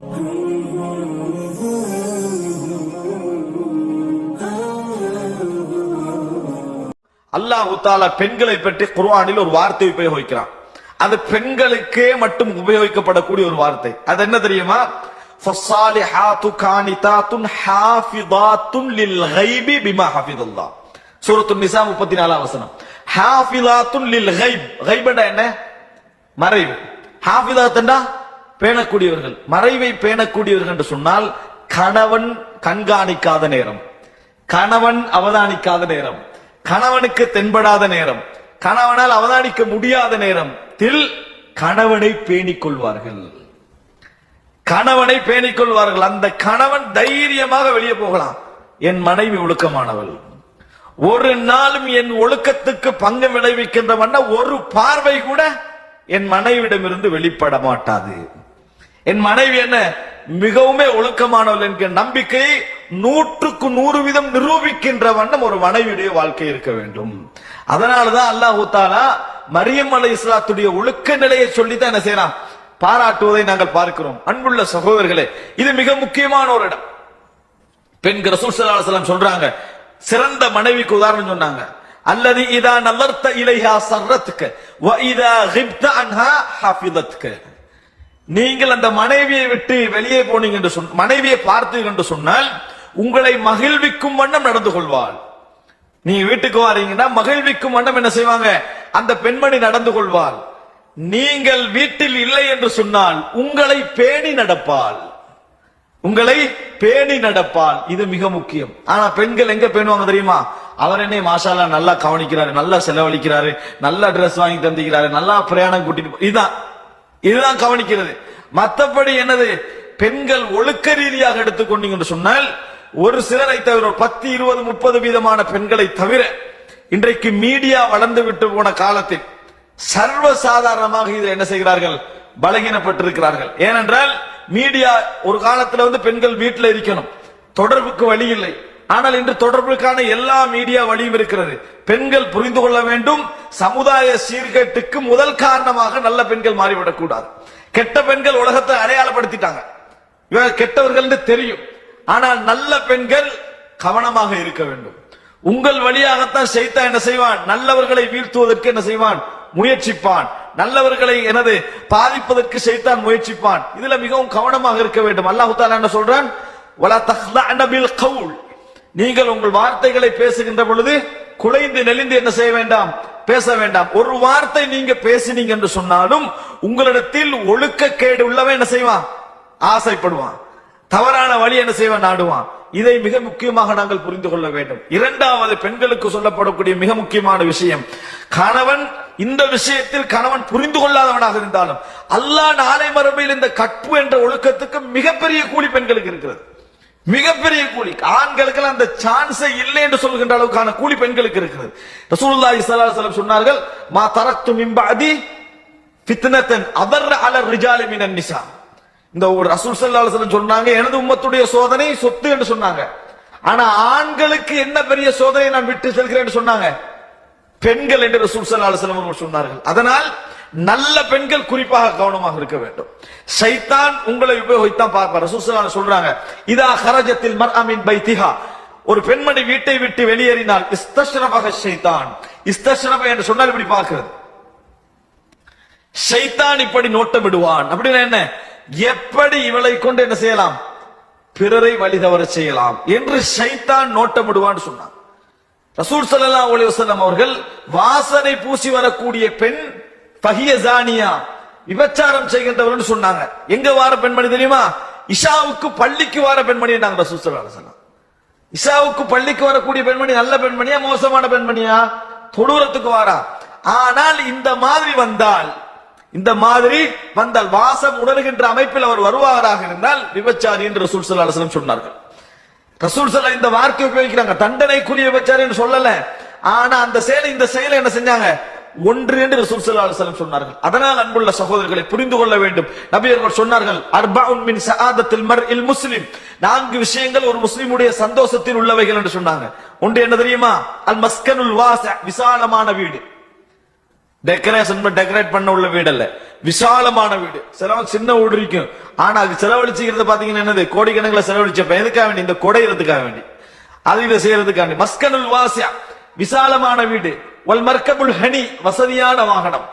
அல்லாஹு தாலா பெண்களை பற்றி குர்வானில் ஒரு வார்த்தை உபயோகிக்கிறான். அது பெண்களுக்கே மட்டும் உபயோகிக்கப்படக்கூடிய ஒரு வார்த்தை. அது என்ன தெரியுமா? முப்பத்தி நாலாம் வசனம். ஹாஃபிதாத்துன் லில் ஹைப் கைப் என்ன? மறைவு. ஹாஃபிதாத்துண்டா பேணக்கூடியவர்கள் மறைவை பேணக்கூடியவர்கள் என்று சொன்னால் கணவன் கண்காணிக்காத நேரம் கணவன் அவதானிக்காத நேரம் கணவனுக்கு தென்படாத நேரம் கணவனால் அவதானிக்க முடியாத நேரம் தில் கணவனை பேணிக் கொள்வார்கள் கணவனை பேணிக் கொள்வார்கள் அந்த கணவன் தைரியமாக வெளியே போகலாம். என் மனைவி ஒழுக்கமானவள். ஒரு நாளும் என் ஒழுக்கத்துக்கு பங்கு விளைவிக்கின்ற வண்ண ஒரு பார்வை கூட என் மனைவிடமிருந்து வெளிப்பட மாட்டாது. என் மனைவி என்ன மிகவுமே ஒழுக்கமானவள் என்கிற நம்பிக்கையை நூற்றுக்கு நூறு வீதம் நிரூபிக்கின்ற வண்ணம் ஒரு மனைவியுடைய வாழ்க்கை இருக்க வேண்டும். அதனாலதான் அல்லாஹு தாலா மரியம் அலை இஸ்லாத்துடைய ஒழுக்க நிலையை சொல்லித்தான் என்ன செய்யறான்? பாராட்டுவதை நாங்கள் பார்க்கிறோம். அன்புள்ள சகோதரர்களே இது மிக முக்கியமான ஒரு இடம். பெண்கள் சுசலாசலம் சொல்றாங்க சிறந்த மனைவிக்கு உதாரணம் சொன்னாங்க. அல்லது இதா நல்லர்த்த இலையா சர்ரத்துக்கு வ இதா ஹிப்த அன்ஹா ஹாஃபிதத்துக்கு. நீங்கள் அந்த மனைவியை விட்டு வெளியே போனீங்க என்று சொன்ன மனைவியை பார்த்தீர்கள் என்று சொன்னால் உங்களை மகிழ்விக்கும் வண்ணம் நடந்து கொள்வாள். நீங்க வீட்டுக்கு வாரீங்கன்னா மகிழ்விக்கும் வண்ணம் என்ன செய்வாங்க? அந்த பெண்மணி நடந்து கொள்வாள். நீங்கள் வீட்டில் இல்லை என்று சொன்னால் உங்களை பேணி நடப்பாள். உங்களை பேணி நடப்பால் இது மிக முக்கியம். ஆனா பெண்கள் எங்க பேணுவாங்க தெரியுமா? அவர் என்னை மாஷாலா நல்லா கவனிக்கிறாரு நல்லா செலவழிக்கிறாரு நல்லா ட்ரெஸ் வாங்கி தந்திக்கிறாரு நல்லா பிரயாணம் கூட்டிட்டு இதுதான். இதுதான் கவனிக்கிறது. மற்றபடி என்னது? பெண்கள் ஒழுக்க ரீதியாக எடுத்துக்கொண்டீங்க என்று சொன்னால் ஒரு சிலரை தவிர பத்து இருபது முப்பது வீதமான பெண்களை தவிர இன்றைக்கு மீடியா வளர்ந்து விட்டு போன காலத்தில் சர்வ சாதாரணமாக இதை என்ன செய்கிறார்கள்? பலகீனப்பட்டிருக்கிறார்கள். ஏனென்றால் மீடியா ஒரு காலத்துல வந்து பெண்கள் வீட்டில் இருக்கணும். தொடர்புக்கு வழி இல்லை. ஆனால் இன்று தொடர்புக்கான எல்லா மீடியா வழியும் இருக்கிறது. பெண்கள் புரிந்து கொள்ள வேண்டும். சமுதாய சீர்கேட்டுக்கு முதல் காரணமாக நல்ல பெண்கள் மாறிவிடக் கூடாது கெட்ட பெண்கள் உலகத்தை அடையாளப்படுத்திட்டாங்க. இவங்க கெட்டவர்கள் என்று தெரியும். ஆனால் நல்ல பெண்கள் கவனமாக இருக்க வேண்டும். உங்கள் வழியாகத்தான் செய்தா என்ன செய்வான்? நல்லவர்களை வீழ்த்துவதற்கு என்ன செய்வான்? முயற்சிப்பான். நல்லவர்களை எனது பாதிப்பதற்கு செய்தான் முயற்சிப்பான். இதுல மிகவும் கவனமாக இருக்க வேண்டும். அல்லாஹு தாலா என்ன சொல்றான்? நீங்கள் உங்கள் வார்த்தைகளை பேசுகின்ற பொழுது குலைந்து நெளிந்து என்ன செய்ய வேண்டாம்? பேச வேண்டாம். ஒரு வார்த்தை நீங்க பேசினீங்க என்று சொன்னாலும் உங்களிடத்தில் ஒழுக்கக்கேடு உள்ளவன் என்ன செய்வான்? ஆசைப்படுவான். தவறான வழி என்ன செய்வான்? நாடுவான். இதை மிக முக்கியமாக நாங்கள் புரிந்து கொள்ள வேண்டும். இரண்டாவது பெண்களுக்கு சொல்லப்படக்கூடிய மிக முக்கியமான விஷயம் கணவன் இந்த விஷயத்தில் கணவன் புரிந்து கொள்ளாதவனாக இருந்தாலும் அல்லாஹ் நாளை மறுமையில் இந்த கற்பு என்ற ஒழுக்கத்துக்கு மிகப்பெரிய கூலி பெண்களுக்கு இருக்கிறது. மிகப்பெரிய கூலி. ஆண்களுக்கு அந்த சான்ஸே இல்லை என்று சொல்கின்ற அளவுக்கான கூலி பெண்களுக்கு இருக்கிறது. ரசூலுல்லாஹி ஸல்லல்லாஹு அலைஹி வஸல்லம் சொன்னார்கள் மா தரக்து மின் பஅதி ஃபித்னத்தன் அதர் அலர் ரிஜாலி மினன் நிசா. இந்த ஒரு ரசூல் ஸல்லல்லாஹு அலைஹி வஸல்லம் சொன்னாங்க எனது உம்மத்துடைய சோதனை சொத்து என்று சொன்னாங்க. ஆனா ஆண்களுக்கு என்ன பெரிய சோதனை நான் விட்டு செல்கிறேன் என்று சொன்னாங்க? பெண்கள் என்று ரசூல் ஸல்லல்லாஹு அலைஹி வஸல்லம் சொன்னார்கள். அதனால் நல்ல பெண்கள் குறிப்பாக கவனமாக இருக்க வேண்டும். ஷைத்தான் உங்களை உபயோகித்தான் பார்ப்பார். ரசூல் சொல்றாங்க இதா ஹரஜத்தில் மர் அமீன் பை பைத்திஹா. ஒரு பெண்மணி வீட்டை விட்டு வெளியேறினால் இஸ்தஷ்ரபக சைத்தான் இஸ்தஷ்ரப என்று சொன்னால் இப்படி பார்க்கிறது. ஷைத்தான் இப்படி நோட்டமிடுவான் அப்படின்னா என்ன? எப்படி இவளை கொண்டு என்ன செய்யலாம்? பிறரை வழி தவற செய்யலாம். என்று ஷைத்தான் நோட்டமிடுவான் சொன்னான். ரசூல் சல்லா அலி வசலம் அவர்கள் வாசனை பூசி வரக்கூடிய பெண் ஃபஹிய ஜானியா விபச்சாரம் செய்கின்றவர்னு சொன்னாங்க. எங்க வார பெண்மணி தெரியுமா? இஷாவுக்கு பள்ளிக்கு வார பெண்மணி நாங்க ரசூல் இஷாவுக்கு பள்ளிக்கு வரக்கூடிய பெண்மணி நல்ல பெண்மணியா மோசமான பெண்மணியா? தொடூரத்துக்கு வாரா. ஆனால் இந்த மாதிரி வந்தால் இந்த மாதிரி வந்தால் வாசம் உணர்கின்ற அமைப்பில் அவர் வருவாராக இருந்தால் விபச்சாரி என்று ரசூல் ஸல்லல்லாஹு சொன்னார்கள். ரசூல் சல்லா இந்த வார்த்தை உபயோகிக்கிறாங்க. தண்டனைக்குரிய விபச்சாரி என்று சொல்லல. ஆனா அந்த செயலை இந்த செயலை என்ன செஞ்சாங்க? ஒன்று என்று ரசூல் ஸல்லல்லாஹு சொன்னார்கள். அதனால் அன்புள்ள சகோதரர்களை புரிந்து கொள்ள வேண்டும். நபியர்கள் சொன்னார்கள் சொன்னார்கள் அர்பஉன் மின் சஆதத்தில் மர்இல் முஸ்லிம். நான்கு விஷயங்கள் ஒரு முஸ்லிமுடைய சந்தோஷத்தில் உள்ளவைகள் என்று சொன்னாங்க. ஒன்று என்ன தெரியுமா? அல் மஸ்கனுல் வாச விசாலமான வீடு. டெக்கரேஷன் டெக்கரேட் பண்ண உள்ள வீடு அல்ல விசாலமான வீடு. சிலவன் சின்ன வீடு இருக்கும். ஆனா அது செலவழிச்சுக்கிறது பாத்தீங்கன்னா என்னது? கோடிக்கணக்கில் செலவழிச்சப்ப. எதுக்காக வேண்டி? இந்த குடையிறதுக்காக வேண்டி. அது இதை செய்யறதுக்காண்டி மஸ்கனுல் வாசியா விசாலமான வீடு. வல் மர்கபுல் ஹனி வசதியான வாகனம்.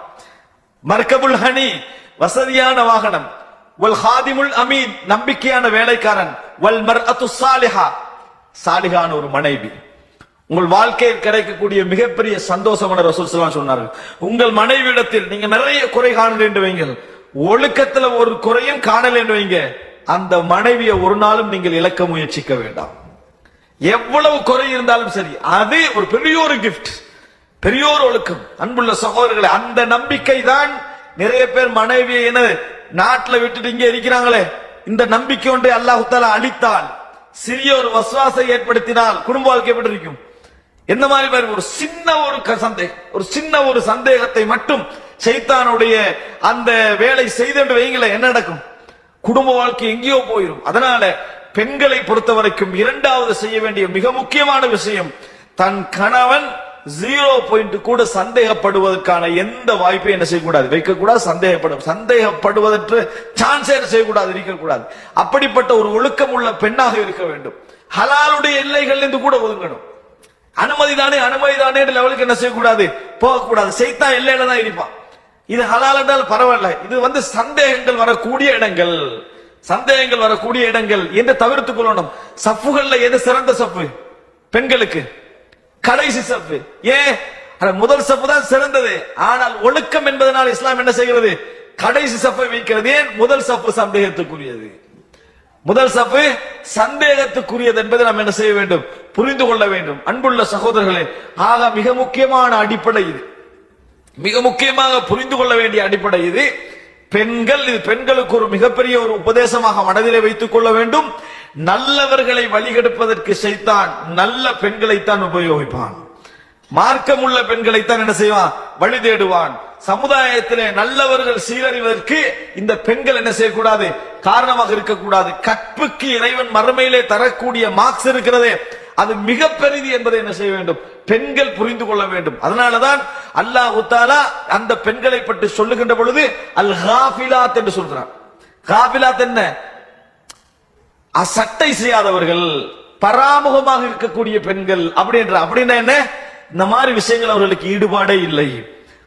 மர்க்கபுல் ஹனி வசதியான வாகனம். வல் ஹாதிமுல் அமீன் நம்பிக்கையான வேலைக்காரன். வல் மர் அத்து சாலிஹா சாலிஹான ஒரு மனைவி. உங்கள் வாழ்க்கையில் கிடைக்கக்கூடிய மிகப்பெரிய சந்தோஷமான ரசூல் சலாம் சொன்னார்கள். உங்கள் மனைவியிடத்தில் நீங்க நிறைய குறை காணல என்று வைங்கள் ஒழுக்கத்துல ஒரு குறையும் காணல என்று வைங்க அந்த மனைவியை ஒரு நாளும் நீங்கள் இழக்க முயற்சிக்க வேண்டாம். எவ்வளவு குறை இருந்தாலும் சரி அது ஒரு பெரிய ஒரு கிஃப்ட் பெரியோர் ஒழுக்கம் அன்புள்ள சகோதரர்களே அந்த நம்பிக்கை தான் நிறைய பேர் மனைவி என நாட்டுல விட்டுட்டு இங்கே இருக்கிறாங்களே. இந்த நம்பிக்கை ஒன்றை அல்லாஹுத்தால தாலா அளித்தால் சிறிய ஒரு வசுவாசை ஏற்படுத்தினால் குடும்ப வாழ்க்கை எப்படி இருக்கும்? எந்த மாதிரி பாருங்க ஒரு சின்ன ஒரு க- சந்தேகம் ஒரு சின்ன ஒரு சந்தேகத்தை மட்டும் சைத்தானுடைய அந்த வேலை செய்து வைங்கள என்ன நடக்கும்? குடும்ப வாழ்க்கை எங்கேயோ போயிடும் அதனால பெண்களை பொறுத்த வரைக்கும் இரண்டாவது செய்ய வேண்டிய மிக முக்கியமான விஷயம் தன் கணவன் ஜீரோ பாயிண்ட் கூட சந்தேகப்படுவதற்கான எந்த வாய்ப்பையும் என்ன செய்யக்கூடாது? வைக்கக்கூடாது சந்தேகப்படும். சந்தேகப்படுவதற்கு சான்ஸே என்ன செய்யக்கூடாது? இருக்கக்கூடாது. அப்படிப்பட்ட ஒரு ஒழுக்கம் உள்ள பெண்ணாக இருக்க வேண்டும். ஹலாலுடைய எல்லைகள் இருந்து கூட ஒதுங்கணும். அனுமதி தானே அனுமதி தானே லெவலுக்கு என்ன செய்யக்கூடாது? போகக்கூடாது. செய்தா எல்லையில தான் இருப்பான் இது ஹலால் என்றால் பரவாயில்ல. இது வந்து சந்தேகங்கள் வரக்கூடிய இடங்கள். சந்தேகங்கள் வரக்கூடிய இடங்கள் என்று தவிர்த்துக் கொள்ளணும். சஃப்புகள்ல எது சிறந்த சஃப்பு? பெண்களுக்கு. கடைசி சப்பு ஏன் முதல் சப்பு தான் சிறந்தது. ஆனால் ஒழுக்கம் என்பதனால் இஸ்லாம் என்ன செய்கிறது? கடைசி சப்பை வைக்கிறது. ஏன்? முதல் சப்பு சந்தேகத்துக்குரியது. முதல் சப்பு சந்தேகத்துக்குரியது என்பதை நாம் என்ன செய்ய வேண்டும்? புரிந்து கொள்ள வேண்டும். அன்புள்ள சகோதரர்களே ஆக மிக முக்கியமான அடிப்படை இது. மிக முக்கியமாக புரிந்து கொள்ள வேண்டிய அடிப்படை இது. பெண்கள் இது பெண்களுக்கு ஒரு மிகப்பெரிய ஒரு உபதேசமாக மனதிலே வைத்துக் கொள்ள வேண்டும். நல்லவர்களை வழிகெடுப்பதற்கு செய்தான் நல்ல பெண்களைத்தான் உபயோகிப்பான். மார்க்கமுள்ள பெண்களைத்தான் என்ன செய்வான்? வழி தேடுவான். சமுதாயத்திலே நல்லவர்கள் சீரறிவதற்கு இந்த பெண்கள் என்ன செய்யக்கூடாது? காரணமாக இருக்கக்கூடாது. கற்புக்கு இறைவன் மறுமையிலே தரக்கூடிய மார்க்ஸ் இருக்கிறதே அது மிக பெரிது என்பதை என்ன செய்ய வேண்டும்? பெண்கள் புரிந்து கொள்ள வேண்டும். அதனாலதான் அல்லாஹ் தாலா அந்த பெண்களை பற்றி சொல்லுகின்ற பொழுது அல் ஹாஃபிலாத் என்று சொல்றான். காபிலாத் என்ன? அசட்டை செய்யாதவர்கள் பராமுகமாக இருக்கக்கூடிய பெண்கள் அப்படின்ற அப்படின்னா என்ன? இந்த மாதிரி விஷயங்கள் அவர்களுக்கு ஈடுபாடே இல்லை.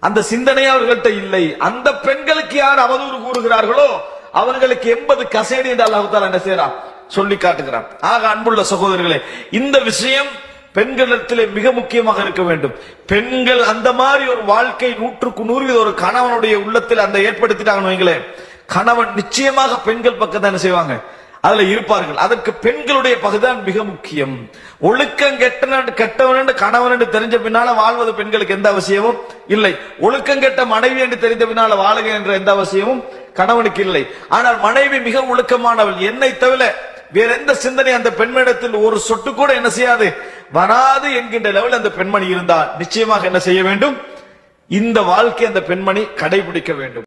அந்த சிந்தனை அவர்கள்ட்ட இல்லை. அந்த பெண்களுக்கு யார் அவதூறு கூறுகிறார்களோ அவர்களுக்கு எண்பது கசேடி என்று அல்லாஹால என்ன செய்யறான் சொல்லி காட்டுகிறான். ஆக அன்புள்ள சகோதரர்களே இந்த விஷயம் பெண்களிடத்திலே மிக முக்கியமாக இருக்க வேண்டும். பெண்கள் அந்த மாதிரி ஒரு வாழ்க்கை நூற்றுக்கு நூறு ஒரு கணவனுடைய உள்ளத்தில் அந்த ஏற்படுத்திட்டாங்கன்னு வைங்களேன் கணவன் நிச்சயமாக பெண்கள் பக்கம் என்ன செய்வாங்க? அதுல இருப்பார்கள். அதற்கு பெண்களுடைய பகுதான் மிக முக்கியம். ஒழுக்கம் கெட்டன கெட்டவன் கணவன் என்று தெரிஞ்ச பின்னால வாழ்வது பெண்களுக்கு எந்த அவசியமும் இல்லை. ஒழுக்கம் கெட்ட மனைவி என்று தெரிந்த பின்னால வாழுக என்ற எந்த அவசியமும் கணவனுக்கு இல்லை. ஆனால் மனைவி மிக ஒழுக்கமானவள். என்னை தவிர வேற எந்த சிந்தனை அந்த பெண்மணிடத்தில் ஒரு சொட்டு கூட என்ன செய்யாது? வராது என்கின்ற லெவல் அந்த பெண்மணி இருந்தால் நிச்சயமாக என்ன செய்ய வேண்டும்? இந்த வாழ்க்கை அந்த பெண்மணி கடைபிடிக்க வேண்டும்.